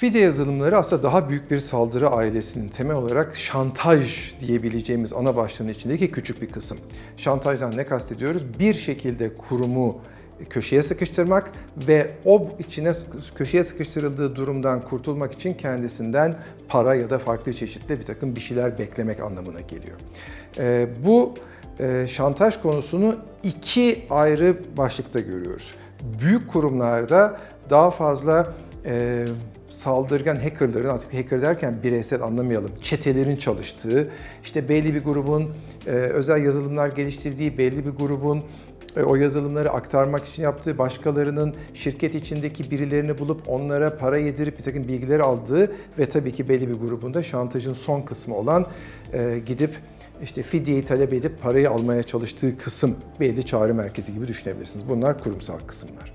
Fide yazılımları aslında daha büyük bir saldırı ailesinin temel olarak şantaj diyebileceğimiz ana başlığın içindeki küçük bir kısım. Şantajdan ne kastediyoruz? Bir şekilde kurumu köşeye sıkıştırmak ve o içine köşeye sıkıştırıldığı durumdan kurtulmak için kendisinden para ya da farklı çeşitli bir takım bir şeyler beklemek anlamına geliyor. Ee, bu e, şantaj konusunu iki ayrı başlıkta görüyoruz. Büyük kurumlarda daha fazla e, saldırgan hackerların, artık hacker derken bireysel anlamayalım, çetelerin çalıştığı, işte belli bir grubun e, özel yazılımlar geliştirdiği, belli bir grubun e, o yazılımları aktarmak için yaptığı, başkalarının şirket içindeki birilerini bulup onlara para yedirip bir takım bilgileri aldığı ve tabii ki belli bir grubunda şantajın son kısmı olan e, gidip işte fidyeyi talep edip parayı almaya çalıştığı kısım belli çağrı merkezi gibi düşünebilirsiniz. Bunlar kurumsal kısımlar.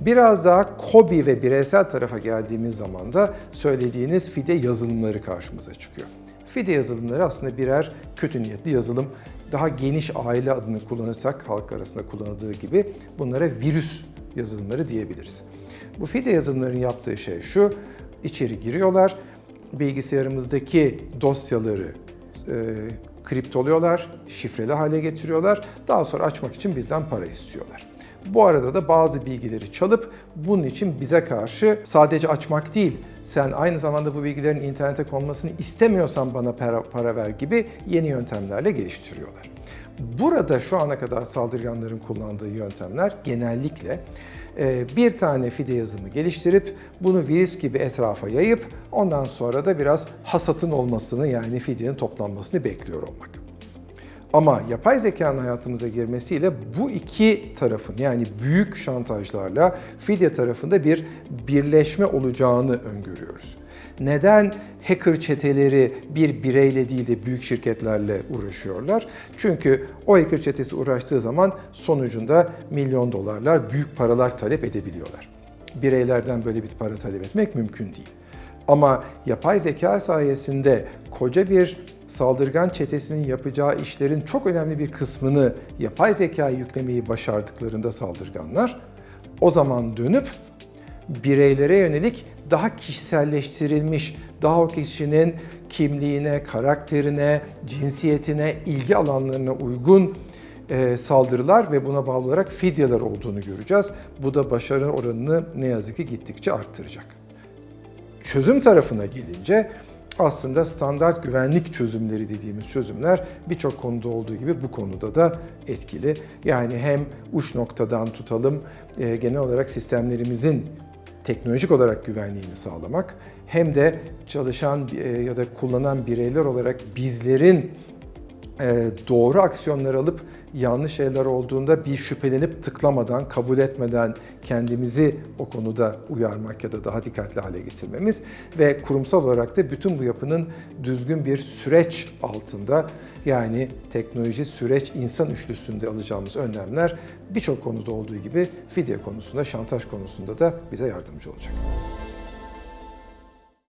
Biraz daha KOBİ ve bireysel tarafa geldiğimiz zaman da söylediğiniz fide yazılımları karşımıza çıkıyor. Fide yazılımları aslında birer kötü niyetli yazılım. Daha geniş aile adını kullanırsak halk arasında kullanıldığı gibi bunlara virüs yazılımları diyebiliriz. Bu fide yazılımların yaptığı şey şu, içeri giriyorlar, bilgisayarımızdaki dosyaları e, kriptoluyorlar, şifreli hale getiriyorlar. Daha sonra açmak için bizden para istiyorlar. Bu arada da bazı bilgileri çalıp bunun için bize karşı sadece açmak değil, sen aynı zamanda bu bilgilerin internete konmasını istemiyorsan bana para, para ver gibi yeni yöntemlerle geliştiriyorlar. Burada şu ana kadar saldırganların kullandığı yöntemler genellikle e, bir tane fide yazımı geliştirip bunu virüs gibi etrafa yayıp ondan sonra da biraz hasatın olmasını yani fidenin toplanmasını bekliyor olmak. Ama yapay zekanın hayatımıza girmesiyle bu iki tarafın yani büyük şantajlarla fidye tarafında bir birleşme olacağını öngörüyoruz. Neden hacker çeteleri bir bireyle değil de büyük şirketlerle uğraşıyorlar? Çünkü o hacker çetesi uğraştığı zaman sonucunda milyon dolarlar, büyük paralar talep edebiliyorlar. Bireylerden böyle bir para talep etmek mümkün değil. Ama yapay zeka sayesinde koca bir saldırgan çetesinin yapacağı işlerin çok önemli bir kısmını yapay zekaya yüklemeyi başardıklarında saldırganlar o zaman dönüp bireylere yönelik daha kişiselleştirilmiş, daha o kişinin kimliğine, karakterine, cinsiyetine, ilgi alanlarına uygun e, saldırılar ve buna bağlı olarak fidyeler olduğunu göreceğiz. Bu da başarı oranını ne yazık ki gittikçe arttıracak. Çözüm tarafına gelince aslında standart güvenlik çözümleri dediğimiz çözümler birçok konuda olduğu gibi bu konuda da etkili. Yani hem uç noktadan tutalım e, genel olarak sistemlerimizin teknolojik olarak güvenliğini sağlamak hem de çalışan e, ya da kullanan bireyler olarak bizlerin e, doğru aksiyonlar alıp yanlış şeyler olduğunda bir şüphelenip tıklamadan, kabul etmeden kendimizi o konuda uyarmak ya da daha dikkatli hale getirmemiz ve kurumsal olarak da bütün bu yapının düzgün bir süreç altında yani teknoloji, süreç, insan üçlüsünde alacağımız önlemler birçok konuda olduğu gibi fidye konusunda, şantaj konusunda da bize yardımcı olacak.